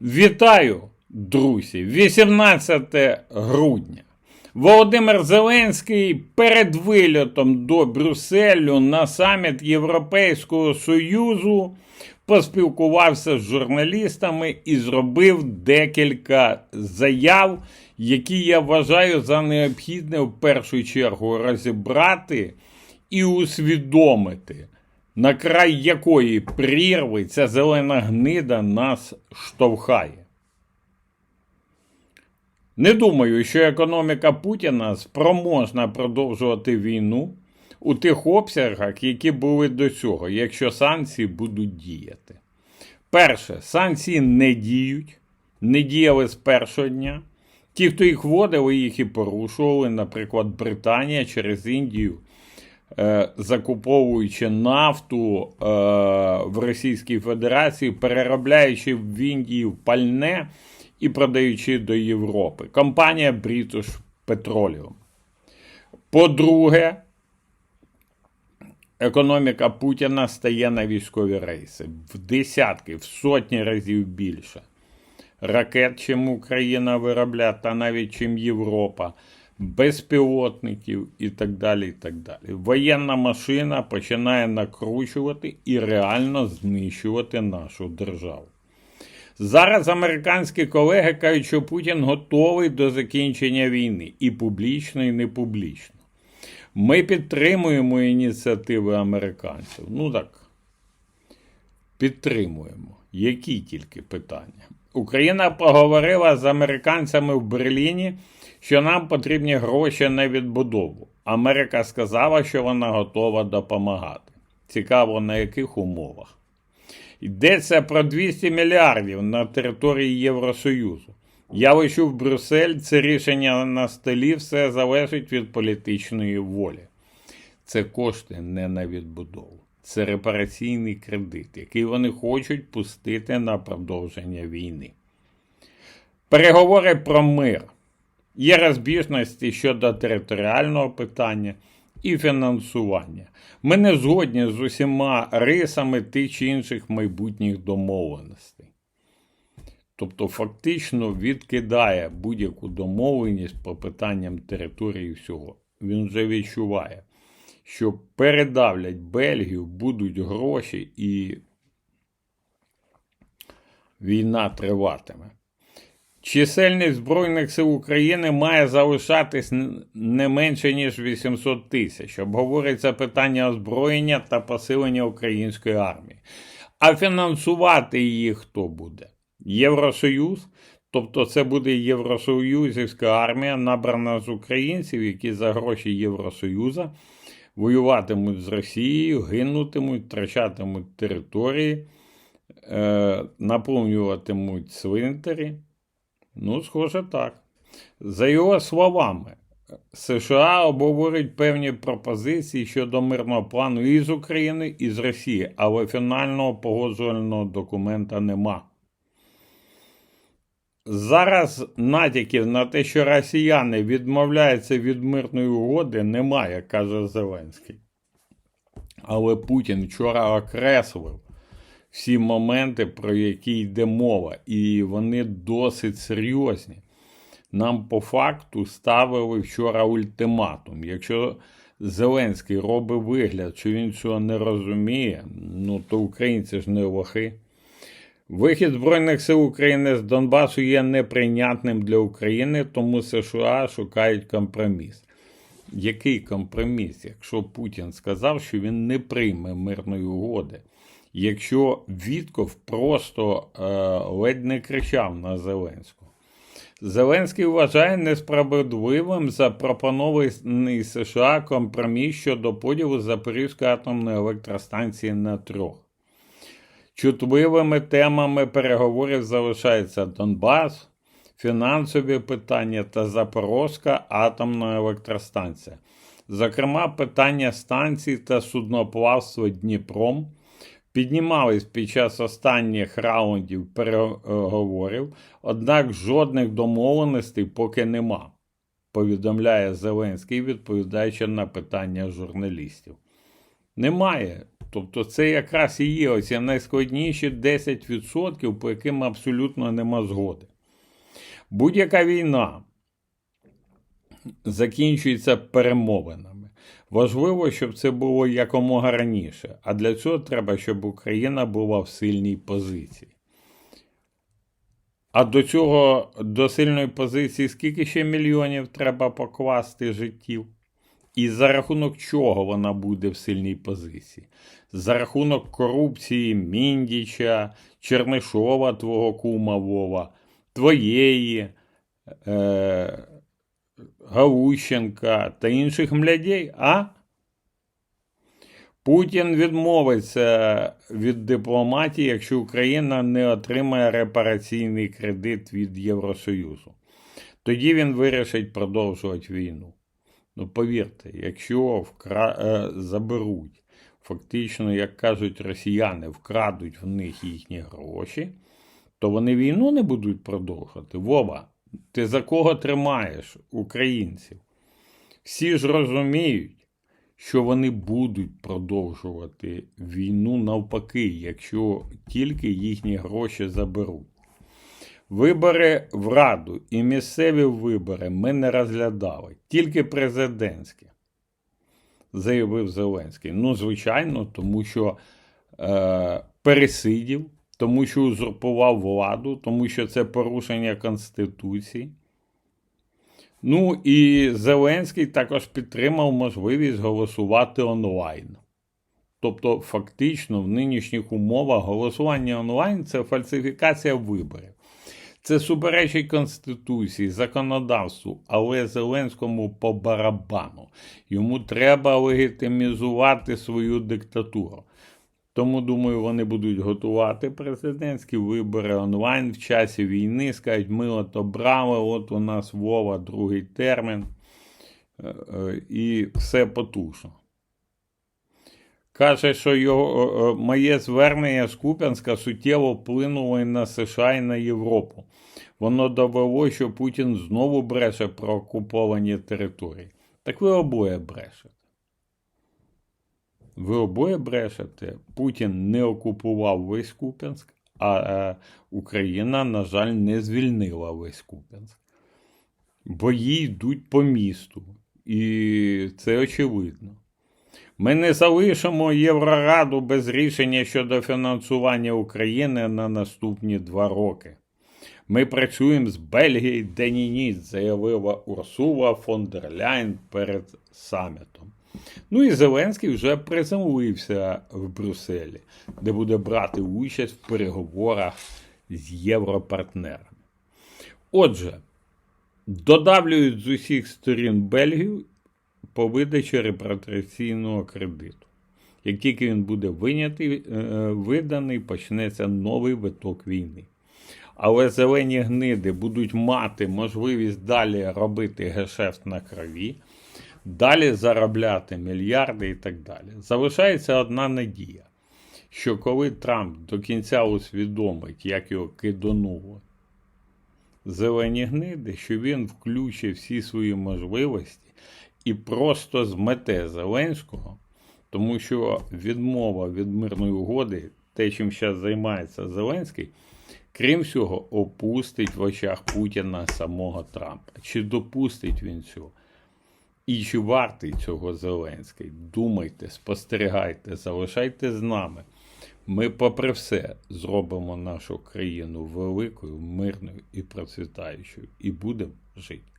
Вітаю, друзі! 18 грудня. Володимир Зеленський перед вильотом до Брюсселю на саміт Європейського Союзу поспілкувався з журналістами і зробив декілька заяв, які я вважаю за необхідне в першу чергу розібрати і усвідомити, на край якої прірви ця зелена гнида нас штовхає. Не думаю, що економіка Путіна спроможна продовжувати війну у тих обсягах, які були до цього, якщо санкції будуть діяти. Перше, санкції не діють, не діяли з першого дня. Ті, хто їх вводили, їх і порушували, наприклад, Британія через Індію, закуповуючи нафту е, в Російській Федерації, переробляючи в Індії в пальне і продаючи до Європи. Компанія British Petroleum. По-друге, економіка Путіна стає на військові рейси в десятки, в сотні разів більше. Ракет, чим Україна виробляє, та навіть чим Європа, безпілотників і так далі. і так далі. Воєнна машина починає накручувати і реально знищувати нашу державу. Зараз американські колеги кажуть, що Путін готовий до закінчення війни і публічно, і не публічно. Ми підтримуємо ініціативи американців. Ну так, підтримуємо. Які тільки питання? Україна поговорила з американцями в Берліні, що нам потрібні гроші на відбудову. Америка сказала, що вона готова допомагати. Цікаво, на яких умовах. Йдеться про 200 мільярдів на території Євросоюзу. Я лечу в Брюссель, це рішення на столі, все залежить від політичної волі. Це кошти не на відбудову. Це репараційний кредит, який вони хочуть пустити на продовження війни. Переговори про мир. Є розбіжності щодо територіального питання і фінансування. Ми не згодні з усіма рисами тих чи інших майбутніх домовленостей. Тобто, фактично відкидає будь-яку домовленість по питанням території всього. Він вже відчуває, що передавлять Бельгію, будуть гроші і війна триватиме. Чисельність Збройних сил України має залишатись не менше, ніж 800 тисяч. Обговорюється питання озброєння та посилення української армії. А фінансувати її хто буде? Євросоюз, тобто це буде Євросоюзівська армія, набрана з українців, які за гроші Євросоюзу воюватимуть з Росією, гинутимуть, втрачатимуть території, е, наповнюватимуть цвинтарі. Ну, схоже так. За його словами, США обговорюють певні пропозиції щодо мирного плану і з України, і з Росії, але фінального погоджувального документа нема. Зараз натяків на те, що росіяни відмовляються від мирної угоди, немає, каже Зеленський. Але Путін вчора окреслив всі моменти, про які йде мова, і вони досить серйозні. Нам по факту ставили вчора ультиматум. Якщо Зеленський робить вигляд, що він цього не розуміє, ну то українці ж не лохи. Вихід Збройних сил України з Донбасу є неприйнятним для України, тому США шукають компроміс. Який компроміс? Якщо Путін сказав, що він не прийме мирної угоди, якщо Вітков просто е, ледь не кричав на Зеленського. Зеленський вважає несправедливим запропонований США компроміс щодо поділу Запорізької атомної електростанції на трьох. Чутливими темами переговорів залишаються Донбас, фінансові питання та Запорозька атомна електростанція. Зокрема, питання станцій та судноплавства Дніпром піднімались під час останніх раундів переговорів, однак жодних домовленостей поки нема, повідомляє Зеленський, відповідаючи на питання журналістів. Немає. Тобто це якраз і є оці найскладніші 10%, по яким абсолютно нема згоди. Будь-яка війна закінчується перемовинами. Важливо, щоб це було якомога раніше. А для цього треба, щоб Україна була в сильній позиції. А до цього, до сильної позиції, скільки ще мільйонів треба покласти життів? І за рахунок чого вона буде в сильній позиції? За рахунок корупції Міндіча, Чернишова, твого кума Вова, твоєї, е, Галущенка та інших млядей, а? Путін відмовиться від дипломатії, якщо Україна не отримає репараційний кредит від Євросоюзу. Тоді він вирішить продовжувати війну. Ну, повірте, якщо вкра... е, заберуть, фактично, як кажуть росіяни, вкрадуть в них їхні гроші, то вони війну не будуть продовжувати. Вова, ти за кого тримаєш українців? Всі ж розуміють, що вони будуть продовжувати війну навпаки, якщо тільки їхні гроші заберуть. Вибори в Раду і місцеві вибори ми не розглядали, тільки президентські, заявив Зеленський. Ну, звичайно, тому що е, пересидів, тому що узурпував владу, тому що це порушення Конституції. Ну і Зеленський також підтримав можливість голосувати онлайн. Тобто, фактично, в нинішніх умовах голосування онлайн це фальсифікація виборів. Це суперечить Конституції, законодавству, але Зеленському по барабану. Йому треба легітимізувати свою диктатуру. Тому, думаю, вони будуть готувати президентські вибори онлайн в часі війни. Скажуть, ми от обрали, от у нас Вова, другий термін, е, е, і все потужно. Каже, що його, е, моє звернення з Куп'янська суттєво вплинуло і на США і на Європу. Воно довело, що Путін знову бреше про окуповані території. Так ви обоє брешете. Ви обоє брешете. Путін не окупував весь Куп'янськ, а е, Україна, на жаль, не звільнила весь Куп'янськ. Бої йдуть по місту. І це очевидно. Ми не залишимо Єврораду без рішення щодо фінансування України на наступні два роки. Ми працюємо з Бельгією день і ніч, заявила Урсула фон дер Ляйн перед самітом. Ну і Зеленський вже приземлився в Брюсселі, де буде брати участь в переговорах з європартнерами. Отже, додавлюють з усіх сторін Бельгію по видачі репатріаційного кредиту. Як тільки він буде винятий, е, виданий, почнеться новий виток війни. Але зелені гниди будуть мати можливість далі робити гешефт на крові, далі заробляти мільярди і так далі. Залишається одна надія, що коли Трамп до кінця усвідомить, як його кидонуло зелені гниди, що він включить всі свої можливості і просто змете Зеленського, тому що відмова від мирної угоди, те, чим зараз займається Зеленський, крім всього, опустить в очах Путіна самого Трампа. Чи допустить він цього? І чи вартий цього Зеленський? Думайте, спостерігайте, залишайте з нами. Ми, попри все, зробимо нашу країну великою, мирною і процвітаючою, і будемо жити.